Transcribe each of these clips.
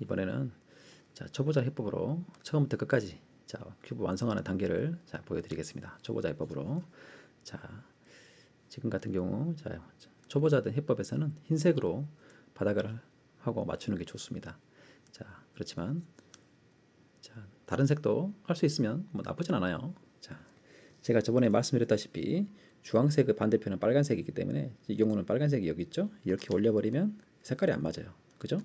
이번에는 자, 초보자 해법으로 처음부터 끝까지 자, 큐브 완성하는 단계를 자, 보여드리겠습니다. 초보자 해법으로 자, 지금 같은 경우 자, 초보자들 해법에서는 흰색으로 바닥을 하고 맞추는 게 좋습니다. 자, 그렇지만 자, 다른 색도 할 수 있으면 뭐 나쁘진 않아요. 자, 제가 저번에 말씀드렸다시피 주황색의 반대편은 빨간색이기 때문에 이 경우는 빨간색이 여기 있죠. 이렇게 올려버리면 색깔이 안 맞아요. 그죠?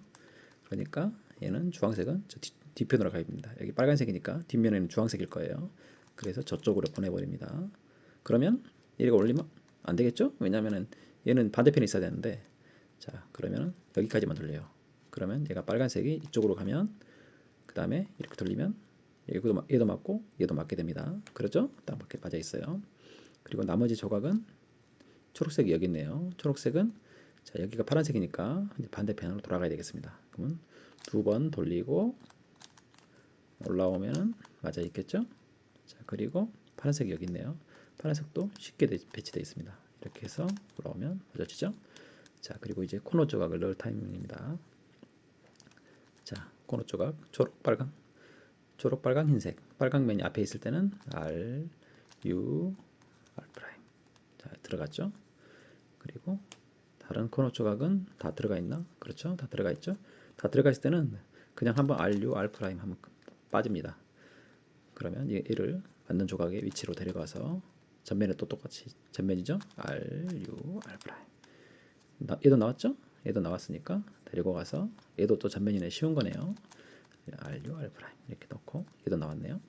그러니까 얘는 주황색은 저 뒤, 뒤편으로 가야 됩니다. 여기 빨간색이니까 뒷면에는 주황색일 거예요. 그래서 저쪽으로 보내버립니다. 그러면 얘가 올리면 안 되겠죠? 왜냐면은 얘는 반대편에 있어야 되는데 자 그러면은 여기까지만 돌려요. 그러면 얘가 빨간색이 이쪽으로 가면 그 다음에 이렇게 돌리면 얘도, 맞- 얘도 맞고 얘도 맞게 됩니다. 그렇죠? 딱 맞게 맞아 있어요. 그리고 나머지 조각은 초록색이 여기 있네요. 초록색은 자 여기가 파란색이니까 반대편으로 돌아가야 되겠습니다. 그러면 두 번 돌리고 올라오면은 맞아 있겠죠? 자 그리고 파란색이 여기 있네요. 파란색도 쉽게 대- 배치되어 있습니다. 이렇게 해서 올라오면 맞아지죠? 자 그리고 이제 코너 조각을 넣을 타이밍입니다. 자 코너 조각 초록 빨강 초록 빨강 흰색 빨강 면이 앞에 있을 때는 R U R 프라임 자 들어갔죠? 그리고 다른 코너 조각은 다 들어가 있나? 그렇죠? 다 들어가 있죠? 다 들어가 있을 때는 그냥 한번 RU R 프라임 하면 빠집니다. 그러면 얘- 얘를 맞는 조각의 위치로 데려가서 전면에 또 똑같이 전면이죠? RU R 프라임 나, 얘도 나왔죠? 얘도 나왔으니까 데리고 가서 얘도 또 전면이네 쉬운 거네요. RU R 프라임 이렇게 넣고 얘도 나왔네요.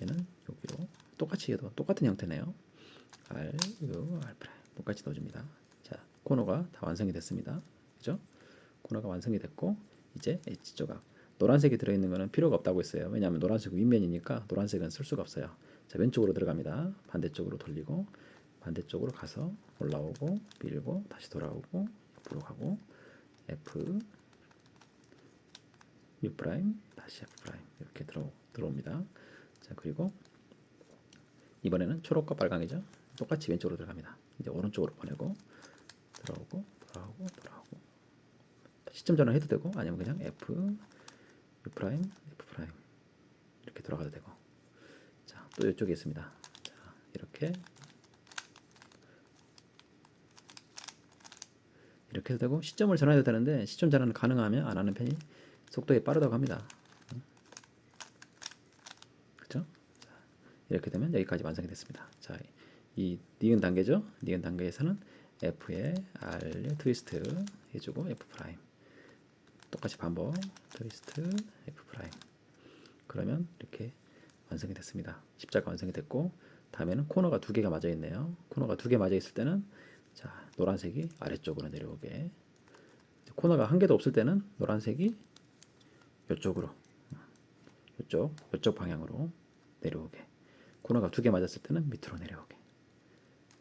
얘는 여기로 똑같이 얘도 똑같은 형태네요. RU R 프라임 똑같이 넣어줍니다. 자 코너가 다 완성이 됐습니다. 그죠? 코너가 완성이 됐고 이제 엣지 조각 노란색이 들어있는 거는 필요가 없다고 했어요. 왜냐하면 노란색 윗면이니까 노란색은 쓸 수가 없어요. 자 왼쪽으로 들어갑니다. 반대쪽으로 돌리고 반대쪽으로 가서 올라오고 밀고 다시 돌아오고 옆으로 가고 F U 프라임 다시 F 프라임 이렇게 들어 들어옵니다. 자 그리고 이번에는 초록과 빨강이죠. 똑같이 왼쪽으로 들어갑니다. 이제 오른쪽으로 보내고 들어오고 돌아오고 돌아오고 시점 전환 해도 되고 아니면 그냥 F U 프라임 F 프라임 이렇게 돌아가도 되고 자 또 이쪽에 있습니다. 자 이렇게 이렇게 해도 되고 시점을 전환해도 되는데 시점 전환은 가능하면 안 하는 편이 속도가 빠르다고 합니다. 그렇죠? 이렇게 되면 여기까지 완성이 됐습니다. 자, 이 니은 단계죠? 니은 단계에서는 F에 R 트위스트 해주고 F 프라임. 똑같이 반복 트위스트 F 프라임. 그러면 이렇게 완성이 됐습니다. 십자가 완성이 됐고 다음에는 코너가 두 개가 맞아 있네요. 코너가 두 개 맞아 있을 때는 자 노란색이 아래쪽으로 내려오게. 코너가 한 개도 없을 때는 노란색이 이쪽으로 이쪽 이쪽 방향으로 내려오게. 코너가 두 개 맞았을 때는 밑으로 내려오게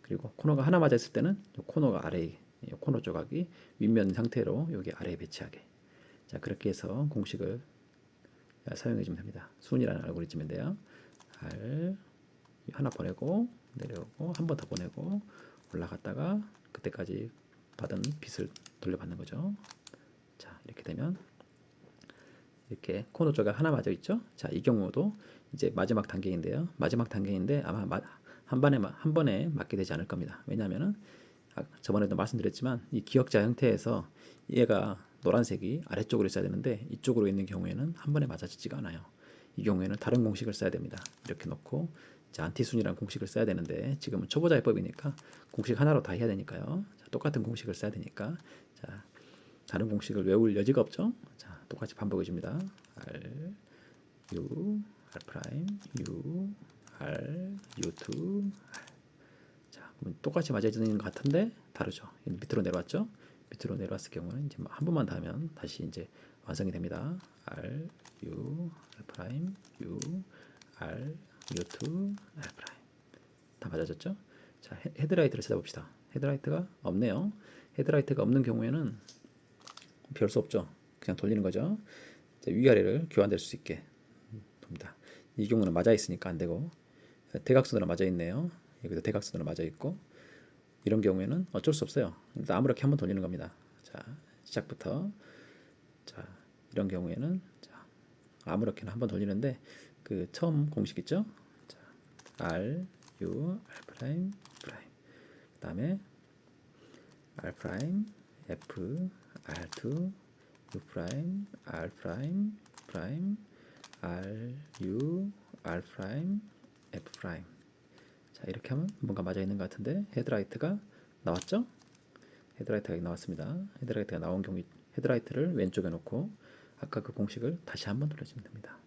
그리고 코너가 하나 맞았을 때는 요 코너가 아래에 이 코너 조각이 윗면 상태로 여기 아래에 배치하게 자 그렇게 해서 공식을 사용해 주면 됩니다 순이라는 알고리즘인데요 R 하나 보내고 내려오고 한 번 더 보내고 올라갔다가 그때까지 받은 빛을 돌려받는 거죠 자 이렇게 되면 이렇게 코너 조각 하나 맞아 있죠. 자, 이 경우도 이제 마지막 단계인데요. 마지막 단계인데 아마 마- 한 번에 마- 한 번에 맞게 되지 않을 겁니다. 왜냐하면은 아, 저번에도 말씀드렸지만 이 기억자 형태에서 얘가 노란색이 아래쪽으로 있어야 되는데 이쪽으로 있는 경우에는 한 번에 맞아지지가 않아요. 이 경우에는 다른 공식을 써야 됩니다. 이렇게 놓고 자, 안티순이라는 공식을 써야 되는데 지금은 초보자 해법이니까 공식 하나로 다 해야 되니까요. 자, 똑같은 공식을 써야 되니까 자, 다른 공식을 외울 여지가 없죠. 자, 똑같이 반복해 줍니다. R U R 프라임 U R U2 R 자, 그럼 똑같이 맞아지는 것 같은데 다르죠. 밑으로 내려왔죠. 밑으로 내려왔을 경우는 이제 한 번만 더 하면 다시 이제 완성이 됩니다. R U R 프라임 U R U2 R 프라임 다 맞아졌죠? 자, 헤- 헤드라이트를 찾아봅시다. 헤드라이트가 없네요. 헤드라이트가 없는 경우에는 별 수 없죠. 그냥 돌리는 거죠. 위아래를 교환될 수 있게 돕니다. 이 경우는 맞아 있으니까 안 되고 대각선으로 맞아 있네요. 여기도 대각선으로 맞아 있고 이런 경우에는 어쩔 수 없어요. 아무렇게 한번 돌리는 겁니다. 자 시작부터 자 이런 경우에는 자, 아무렇게나 한번 돌리는데 그 처음 공식 있죠? 자, R U R 프라임 프라임 그다음에 R 프라임 F R2 U 프라임 R 프라임 프라임 R U R 프라임 F 프라임 자 이렇게 하면 뭔가 맞아 있는 것 같은데 헤드라이트가 나왔죠? 헤드라이트가 나왔습니다. 헤드라이트가 나온 경우 헤드라이트를 왼쪽에 놓고 아까 그 공식을 다시 한번 돌려주면 됩니다.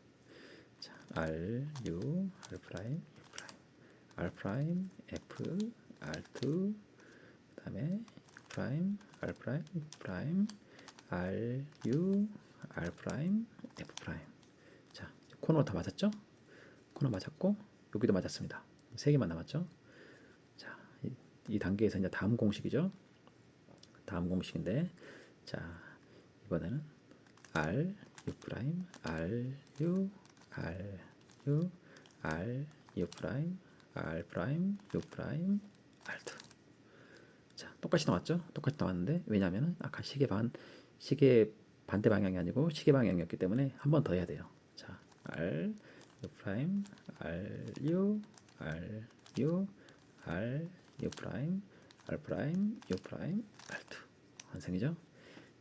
자, R U R 프라임 U 프라임 R 프라임 F R2 그다음에 프라임 R 프라임 프라임 R U R 프라임 F 프라임 자 코너 다 맞았죠? 코너 맞았고 여기도 맞았습니다. 세 개만 남았죠? 자, 이, 이 단계에서 이제 다음 공식이죠. 다음 공식인데 자 이번에는 R U 프라임 R U R U R U 프라임 R 프라임 U 프라임 R2 자 똑같이 나왔죠? 똑같이 나왔는데 왜냐하면 아까 시계 반 시계 반대 방향이 아니고 시계 방향이었기 때문에 한 번 더 해야 돼요. 자 R 프라임 R U R U R U 프라임 R 프라임 U 프라임 R2 완성이죠?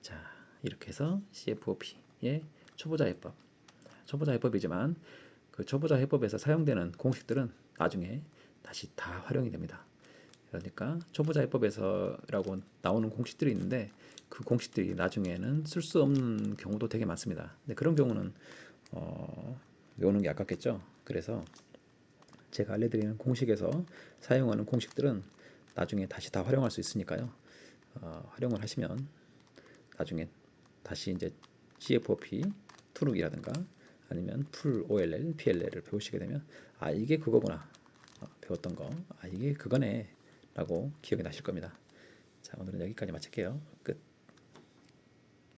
자 이렇게 해서 CFOP의 초보자 해법 초보자 해법이지만 그 초보자 해법에서 사용되는 공식들은 나중에 다시 다 활용이 됩니다. 그러니까 초보자 해법에서라고 나오는 공식들이 있는데 그 공식들이 나중에는 쓸 수 없는 경우도 되게 많습니다. 근데 그런 경우는 어, 외우는 게 아깝겠죠. 그래서 제가 알려드리는 공식에서 사용하는 공식들은 나중에 다시 다 활용할 수 있으니까요. 어, 활용을 하시면 나중에 다시 이제 CFOP 투룩이라든가 아니면 풀 OLL, PLL을 배우시게 되면 아 이게 그거구나 어, 배웠던 거, 아 이게 그거네라고 기억이 나실 겁니다. 자 오늘은 여기까지 마칠게요. 끝.